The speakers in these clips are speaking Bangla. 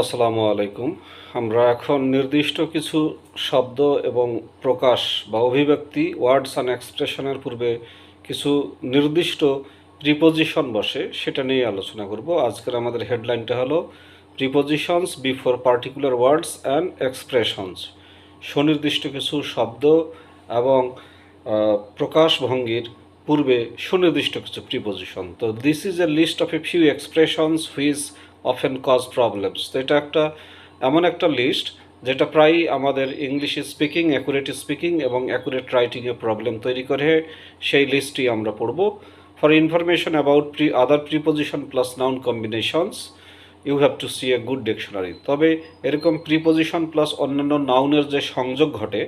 আসসালামু আলাইকুম। আমরা এখন নির্দিষ্ট কিছু শব্দ এবং প্রকাশ বা অভিব্যক্তি ওয়ার্ডস অ্যান্ড এক্সপ্রেশনের পূর্বে কিছু নির্দিষ্ট প্রিপোজিশন বসে সেটা নিয়ে আলোচনা করব। আজকের আমাদের হেডলাইনটা হলো prepositions before particular words and expressions সুনির্দিষ্ট কিছু শব্দ এবং আহ, প্রকাশভঙ্গির পূর্বে সুনির্দিষ্ট কিছু প্রিপোজিশন তো this is a list of a few expressions which often cause problems তো এটা একটা, এমন একটা লিস্ট যেটা প্রায়ই আমাদের ইংলিশ স্পিকিং অ্যাকুরেট স্পিকিং এবং অ্যাকুরেট রাইটিংয়ে প্রবলেম তৈরি করে। সেই লিস্টটি আমরা পড়ব। For information about pre other preposition plus noun combinations you have to see a good dictionary তবে এরকম প্রিপোজিশন প্লাস অন্যান্য নাউনের যে সংযোগ ঘটে,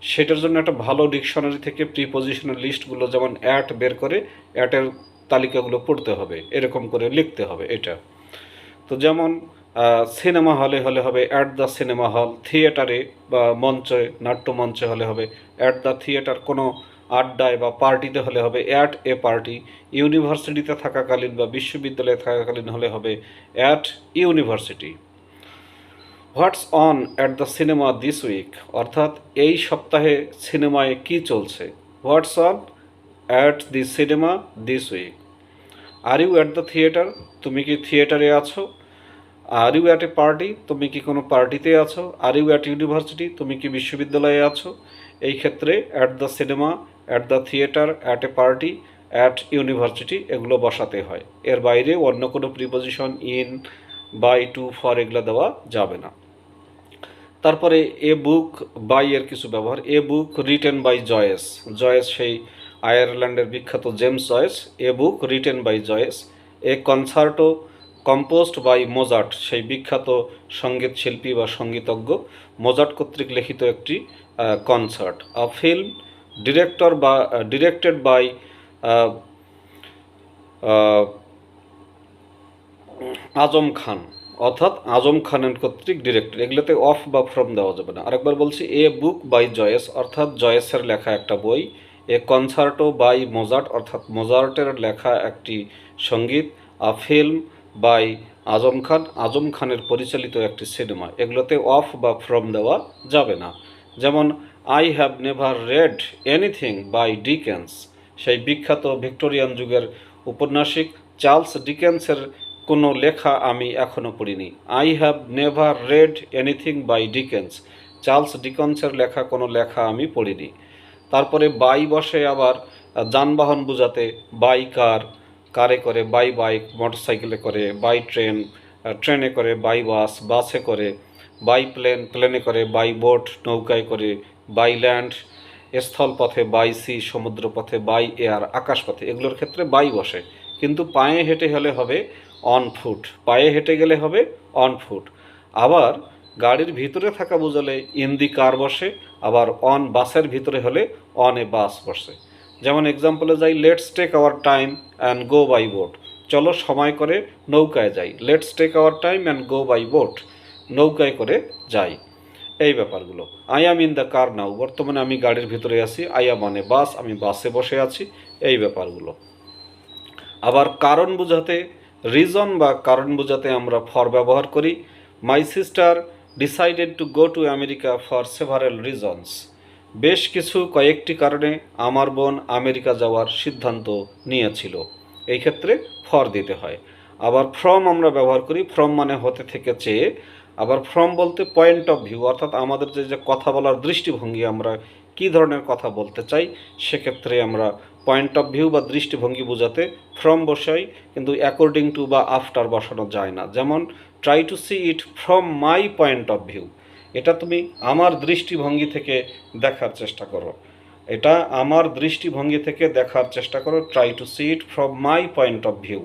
সেটার জন্য একটা ভালো ডিকশনারি থেকে প্রিপোজিশনের লিস্টগুলো যেমন অ্যাট বের করে অ্যাটের তালিকাগুলো পড়তে হবে। এরকম করে লিখতে হবে এটা। তো যেমন সিনেমা হলে হলে হবে অ্যাট দ্য সিনেমা হল থিয়েটারে বা মঞ্চে, নাট্যমঞ্চে হলে হবে অ্যাট দ্য থিয়েটার কোনো আড্ডায় বা পার্টিতে হলে হবে অ্যাট এ পার্টি ইউনিভার্সিটিতে থাকাকালীন বা বিশ্ববিদ্যালয়ে থাকাকালীন হলে হবে at university what's on at the cinema this week অর্থাৎ এই সপ্তাহে সিনেমায় কি চলছে? What's on at the cinema this week are you at the theatre তুমি কি থিয়েটারে আছো? Are you at a party তুমি কি কোনো পার্টিতে আছো? আর ইউ অ্যাট ইউনিভার্সিটি তুমি কি বিশ্ববিদ্যালয়ে আছো? এই ক্ষেত্রে at the cinema at the theatre at a party at university এগুলো বসাতে হয়। এর বাইরে অন্য কোনো preposition in by to for এগুলো দেওয়া যাবে না। তারপরে এ বুক বাই এর কিছু ব্যবহার। A book written by Joyce Joyce সেই আয়ারল্যান্ডের বিখ্যাত James Joyce a book written by Joyce a concerto composed by Mozart সেই বিখ্যাত সংগীত শিল্পী বা সঙ্গীতজ্ঞ মোজার্ট কর্তৃক লিখিত একটি কনসার্ট আ ফিল্ম ডিরেক্টর বা ডিরেক্টেড বাই আজম খান, অর্থাৎ আজম খানের কর্তৃক ডিরেক্টর এগুলোতে অফ বা ফ্রম দেওয়া যাবে না। আরেকবার বলছি, এ বুক বাই জয়েস অর্থাৎ জয়েসের লেখা একটা বই, এ কনসার্টো বাই মোজার্ট অর্থাৎ মোজার্টের লেখা একটি সংগীত আ ফিল্ম বাই আজম খান আজম খানের পরিচালিত একটি সিনেমা। এগুলোতে অফ বা ফ্রম দেওয়া যাবে না। যেমন I have never read anything by Dickens সেই বিখ্যাত ভিক্টোরিয়ান যুগের উপন্যাসিক চার্লস ডিকেন্সের কোনো লেখা আমি এখনও পড়িনি। I have never read anything by Dickens Charles ডিকন্সের লেখা কোনো লেখা আমি পড়িনি। তারপরে বাই বসে আবার যানবাহন বোঝাতে বাই কার কারে করে, বাই বাইক, মোটরসাইকেলে করে, বাই ট্রেন ট্রেনে করে, বাই বাস, বাসে করে, বাই প্লেন, প্লেনে করে, বাই বোট, নৌকায় করে, বাই ল্যান্ড স্থলপথে বাই সি সমুদ্রপথে বাই এয়ার আকাশপথে এগুলোর ক্ষেত্রে বাই বসে। কিন্তু পায়ে হেঁটে হলে হবে অন ফুট, পায়ে হেঁটে গেলে হবে অন ফুট। আবার গাড়ির ভিতরে থাকা বোঝালে ইন দি কার বসে, আবার অন বাসের ভিতরে হলে অন এ বাস বসে। যেমন এক্সাম্পলে যাই let's take our time and go by boat চলো সময় করে নৌকায় যাই। Let's take our time and go by boat নৌকায় করে যাই। এই ব্যাপারগুলো। I am in the car now বর্তমানে আমি গাড়ির ভিতরে আছি। আই আম মানে বাস আমি বাসে বসে আছি। এই ব্যাপারগুলো। আবার কারণ বোঝাতে রিজন বা কারণ বোঝাতে আমরা ফর ব্যবহার করি। My sister decided to go to America for several reasons বেশ কিছু কয়েকটি কারণে আমার বোন আমেরিকা যাওয়ার সিদ্ধান্ত নিয়েছিল। এই ক্ষেত্রে ফর দিতে হয়। আবার ফ্রম আমরা ব্যবহার করি। ফ্রম মানে হতে থেকে চেয়ে আবার ফ্রম বলতে পয়েন্ট অফ ভিউ অর্থাৎ আমাদের যে যে কথা বলার দৃষ্টিভঙ্গি, আমরা কী ধরনের কথা বলতে চাই, সেক্ষেত্রে আমরা পয়েন্ট অফ ভিউ বা দৃষ্টিভঙ্গি বোঝাতে ফ্রম বসাই, কিন্তু অ্যাকর্ডিং টু বা আফটার বসানো যায় না। যেমন try to see it from my point of view এটা তুমি আমার দৃষ্টিভঙ্গি থেকে দেখার চেষ্টা করো। এটা আমার দৃষ্টিভঙ্গি থেকে দেখার চেষ্টা করো। Try to see it from my point of view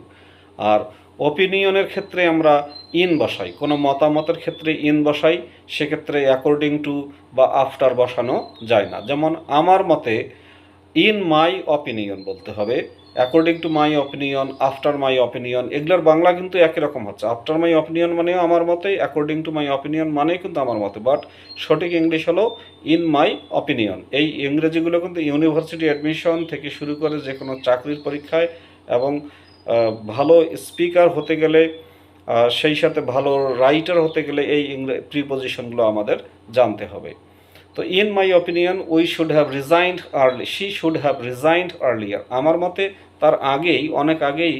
আর ওপিনিয়নের ক্ষেত্রে আমরা ইন বসাই। কোনো মতামতের ক্ষেত্রে ইন বসাই, সেক্ষেত্রে অ্যাকর্ডিং টু বা আফটার বসানো যায় না। যেমন আমার মতে ইন মাই অপিনিয়ন বলতে হবে according to my opinion after my opinion এগুলোর বাংলা কিন্তু একই রকম হচ্ছে। আফটার মাই অপিনিয়ন মানেও আমার মতে অ্যাকর্ডিং টু মাই অপিনিয়ন মানেই কিন্তু আমার মতে। বাট সঠিক ইংলিশ হলো ইন মাই অপিনিয়ন এই ইংরেজিগুলো কিন্তু ইউনিভার্সিটি অ্যাডমিশন থেকে শুরু করে যে কোনো চাকরির পরীক্ষায় এবং ভালো স্পিকার হতে গেলে সেই সাথে ভালো রাইটার হতে গেলে এই প্রিপোজিশনগুলো আমাদের জানতে হবে। তো in my opinion we should have resigned early she should have resigned earlier আমার মতে, তার আগেই, অনেক আগেই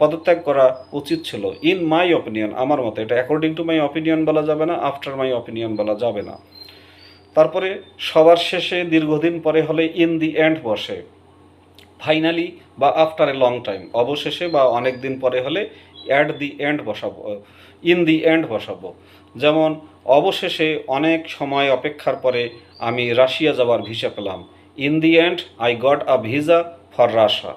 পদত্যাগ করা উচিত ছিল। ইন মাই অপিনিয়ন আমার মতে, এটা অ্যাকর্ডিং টু মাই অপিনিয়ন বলা যাবে না আফটার মাই অপিনিয়ন বলা যাবে না। তারপরে, সবার শেষে, দীর্ঘদিন পরে হলে ইন দি এন্ড বসে। ফাইনালি বা আফটার এ লং টাইম অবশেষে বা অনেক দিন পরে হলে অ্যাট দি এন্ড বসাবো ইন দি এন্ড বসাবো। যেমন, অবশেষে অনেক সময় অপেক্ষার পরে আমি রাশিয়া যাওয়ার ভিসা পেলাম। In the end I got a visa for Russia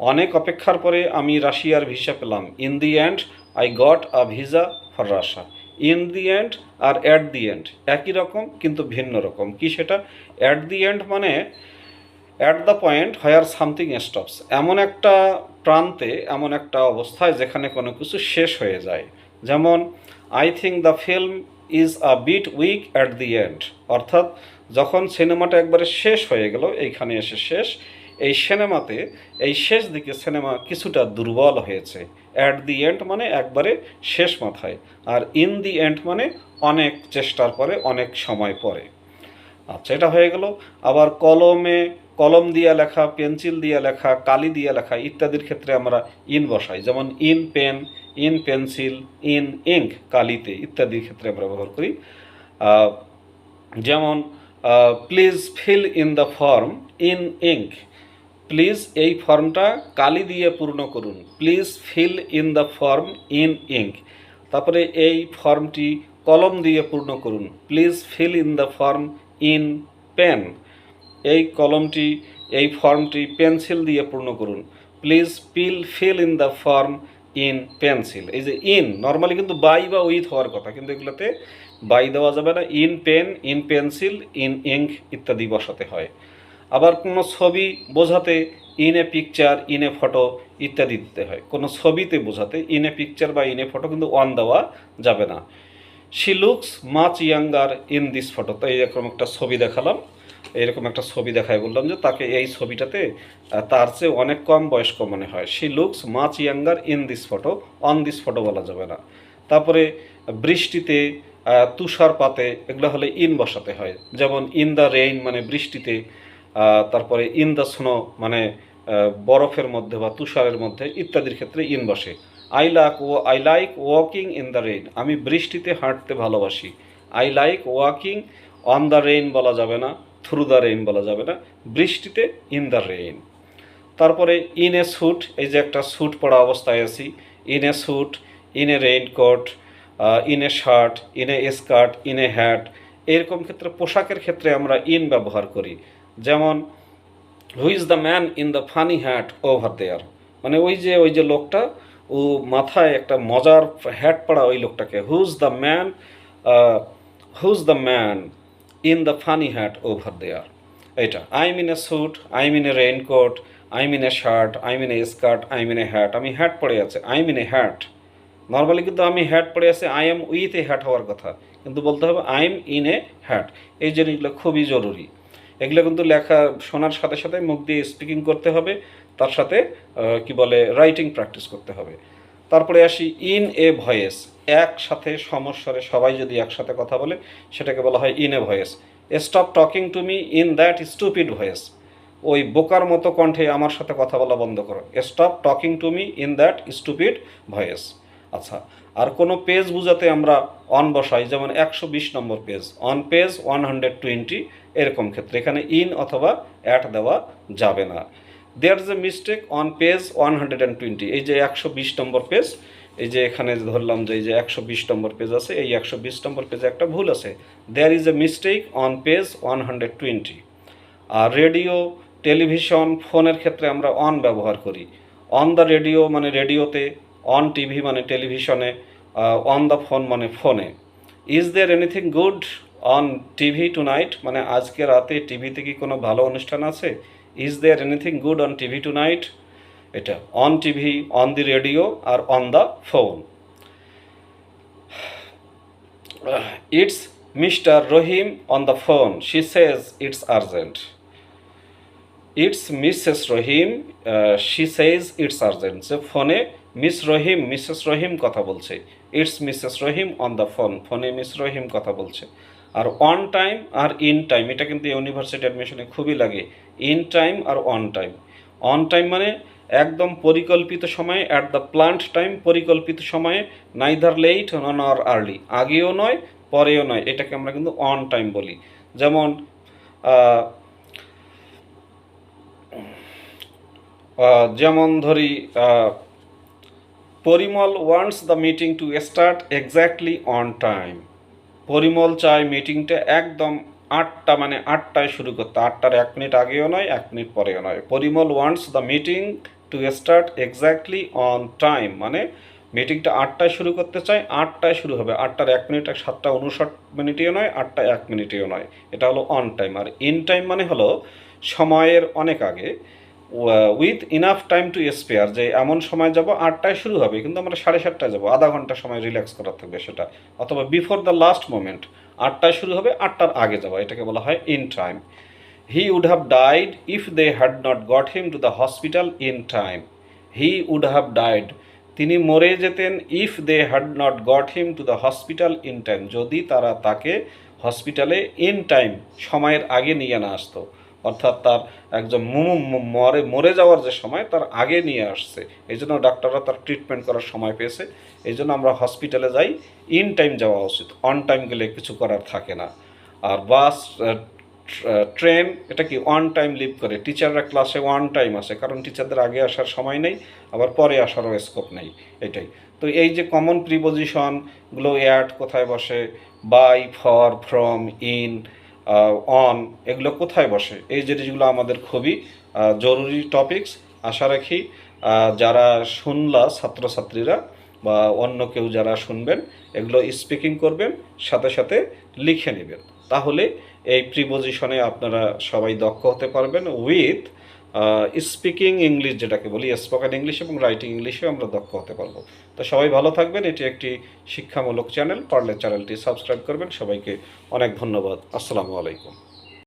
অনেক অপেক্ষার পরে আমি রাশিয়ার ভিসা পেলাম। In the end I got a visa for Russia in the end R at the end একই রকম, কিন্তু ভিন্ন রকম। কি সেটা? অ্যাট দি এন্ড মানে at the point where something stops এমন একটা প্রান্তে, এমন একটা অবস্থায় যেখানে কোনো কিছু শেষ হয়ে যায়। যেমন I think the film is a bit weak at the end অর্থাৎ, যখন সিনেমাটা একবারে শেষ হয়ে গেল, এইখানে এসে শেষ। এই সিনেমাতে, এই শেষ দিকে সিনেমা কিছুটা দুর্বল হয়েছে। অ্যাট দি এন্ড মানে একবারে শেষ মাথায়। আর ইন দি এন্ড মানে অনেক চেষ্টার পরে, অনেক সময় পরে। আচ্ছা এটা হয়ে গেল। আবার কলমে কলম দিয়ে লেখা, পেন্সিল দিয়ে লেখা, কালি দিয়ে লেখা ইত্যাদির ক্ষেত্রে আমরা ইন বসাই। যেমন in pen, in pencil, in ink, কালিতে ইত্যাদির ক্ষেত্রে আমরা ব্যবহার করি। যেমন please fill in the form in ink please এই ফর্মটা কালি দিয়ে পূর্ণ করুন। Please fill in the form in ink তারপরে এই ফর্মটি কলম দিয়ে পূর্ণ করুন। Please fill in the form in pen এই কলমটি, এই ফর্মটি পেন্সিল দিয়ে পূর্ণ করুন। Please pill fill in the form in pencil এই যে ইন নর্মালি কিন্তু বাই বা উইথ হওয়ার কথা, কিন্তু এগুলোতে বাই দেওয়া যাবে না। In pen in pencil in ink ইত্যাদি বসাতে হয়। আবার কোনো ছবি বোঝাতে in a picture in a photo ইত্যাদি দিতে হয়। কোনো ছবিতে বোঝাতে ইন এ পিকচার বা ইন এ ফটো কিন্তু অন দেওয়া যাবে না। She looks much younger in this photo তো এইরকম একটা ছবি দেখালাম। এইরকম একটা ছবি দেখায় বললাম যে তাকে এই ছবিটাতে তার চেয়ে অনেক কম বয়স্ক মনে হয়। She looks much younger in this photo on this photo বলা যাবে না। তারপরে বৃষ্টিতে তুষারপাতে, এগুলো হলে ইন বসাতে হয়। যেমন ইন দ্য রেইন মানে বৃষ্টিতে তারপরে ইন দ্য স্নো মানে বরফের মধ্যে বা তুষারের মধ্যে ইত্যাদির ক্ষেত্রে ইন বসে। I like oh I like walking in the rain আমি বৃষ্টিতে হাঁটতে ভালোবাসি। I like walking on the rain বলা যাবে না। থ্রু দ্য রেইন বলা যাবে না, বৃষ্টিতে ইন দ্য রেইন। তারপরে ইন এ স্যুট, এই যে একটা স্যুট পরা অবস্থায় আছি, in a suit, in a raincoat in a shirt, in a skirt, in a hat, এরকম ক্ষেত্রে, পোশাকের ক্ষেত্রে আমরা ইন ব্যবহার করি। যেমন who is the man in the funny hat over there মানে ওই যে ওই যে লোকটা, ও মাথায় একটা মজার হ্যাট পড়া ওই লোকটাকে। Who's the man who's the man in the funny hat over there এটা I mean a suit I mean a raincoat I mean a shirt I mean a skirt I mean a hat আমি হ্যাট পরে আছে I mean a hat normally কিন্তু আমি হ্যাট পরে আছে I am with a hat হওয়ার কথা। কিন্তু বলতে হবে I am in a hat এই জিনিসগুলো খুবই জরুরি। এগুলো কিন্তু লেখা, শোনার সাথে সাথে মুখ দিয়ে স্পিকিং করতে হবে, তার সাথে কি বলে রাইটিং প্র্যাকটিস করতে হবে। তারপরে আসি ইন এ ভয়েস একসাথে সমস্বরে সবাই যদি একসাথে কথা বলে, সেটাকে বলা হয় in a voice stop talking to me in that stupid voice ওই বোকার মতো কণ্ঠে আমার সাথে কথা বলা বন্ধ করো stop talking to me in that stupid voice আচ্ছা আর কোনো পেজ বুঝাতে আমরা অন বসাই, যেমন একশো বিশ number page on page one hundred twenty এরকম ক্ষেত্রে, এখানে ইন অথবা অ্যাট দেওয়া যাবে না। There a mistake on page one hundred and twenty এই যে একশো বিশ নম্বর পেজ এই যে এখানে ধরলাম যে এই যে একশো বিশ নম্বর পেজ আছে, এই একশো বিশ নম্বর পেজে একটা ভুল আছে। There is a mistake on page one hundred twenty R radio television ফোনের ক্ষেত্রে আমরা অন ব্যবহার করি। অন দ্য রেডিও মানে রেডিওতে অন টিভি মানে টেলিভিশনে অন দ্য ফোন মানে ফোনে is there anything good on TV tonight মানে আজকে রাতে টিভিতে কি কোনো ভালো অনুষ্ঠান আছে? Is there anything good on TV tonight এটা on TV on the radio R on the phone it's Mr Rahim on the phone she says it's urgent it's Mrs Rahim she says it's urgent যে ফোনে মিস রহিম মিসেস রহিম কথা বলছে। It's Mrs Rahim on the phone ফোনে মিস রহিম কথা বলছে। আর অন টাইম আর ইন টাইম এটা কিন্তু ইউনিভার্সিটি অ্যাডমিশনে খুবই লাগে। ইন টাইম আর অন টাইম অন টাইম মানে একদম পরিকল্পিত সময়ে অ্যাট দ্য প্লান্ট টাইম পরিকল্পিত সময়ে নাইদার লেট নর আর্লি আগেও নয়, পরেও নয়, এটাকে আমরা কিন্তু অন টাইম বলি। যেমন যেমন ধরি Parimal wants the meeting to start exactly on time Parimal চায় মিটিংটা একদম আটটা মানে আটটায় শুরু করতে। আটটার এক মিনিট আগেও নয়, এক মিনিট পরেও নয়। Parimal wants the meeting to start exactly on time মানে মিটিংটা আটটায় শুরু করতে চায়, আটটায় শুরু হবে। আটটার এক মিনিট সাতটা উনষাট মিনিটেও নয় আটটা এক মিনিটেও নয়। এটা হলো অন টাইম আর ইন টাইম মানে হলো সময়ের অনেক আগে। With enough time to spare যে এমন সময় যাব, আটটায় শুরু হবে, কিন্তু আমরা সাড়ে সাতটায় যাব, আধা ঘণ্টা সময় রিল্যাক্স করার থাকবে সেটা। অথবা বিফোর দ্য লাস্ট মোমেন্ট আটটায় শুরু হবে, আটটার আগে যাব, এটাকে বলা হয় in time he would have died if they had not got him to the hospital in time he would have died তিনি মরে যেতেন if they had not got him to the hospital in time যদি তারা তাকে হসপিটালে ইন টাইম সময়ের আগে নিয়ে না আসতো। অর্থাৎ তার একজন মরে মরে যাওয়ার যে সময় তার আগে নিয়ে আসছে। এই জন্য ডাক্তাররা তার ট্রিটমেন্ট করার সময় পেয়েছে। এই জন্য আমরা হসপিটালে যাই ইন টাইম যাওয়া উচিত অন টাইম গেলে কিছু করার থাকে না। আর বাস ট্রেন এটা কি ওয়ান টাইম লিভ করে? টিচাররা ক্লাসে ওয়ান টাইম আসে, কারণ টিচারদের আগে আসার সময় নেই, আবার পরে আসারও স্কোপ নেই, এটাই। তো এই যে কমন প্রিপোজিশনগুলো অ্যাড কোথায় বসে? By for from in on এগুলো কোথায় বসে? এই জিনিসগুলো আমাদের খুবই জরুরি টপিকস আশা রাখি যারা শুনলা, ছাত্রছাত্রীরা বা অন্য কেউ যারা শুনবেন, এগুলো স্পিকিং করবেন, সাথে সাথে লিখে নেবেন। তাহলে এই প্রিপোজিশনে আপনারা সবাই দক্ষ হতে পারবেন উইথ স্পিকিং ইংলিশ যেটাকে বলি স্পোকেন ইংলিশ এবং রাইটিং ইংলিশেও আমরা দক্ষ হতে পারব। তো সবাই ভালো থাকবেন, এটি একটি শিক্ষামূলক চ্যানেল পারলে চ্যানেলটি সাবস্ক্রাইব করবেন। সবাইকে অনেক ধন্যবাদ। আসসালামু আলাইকুম।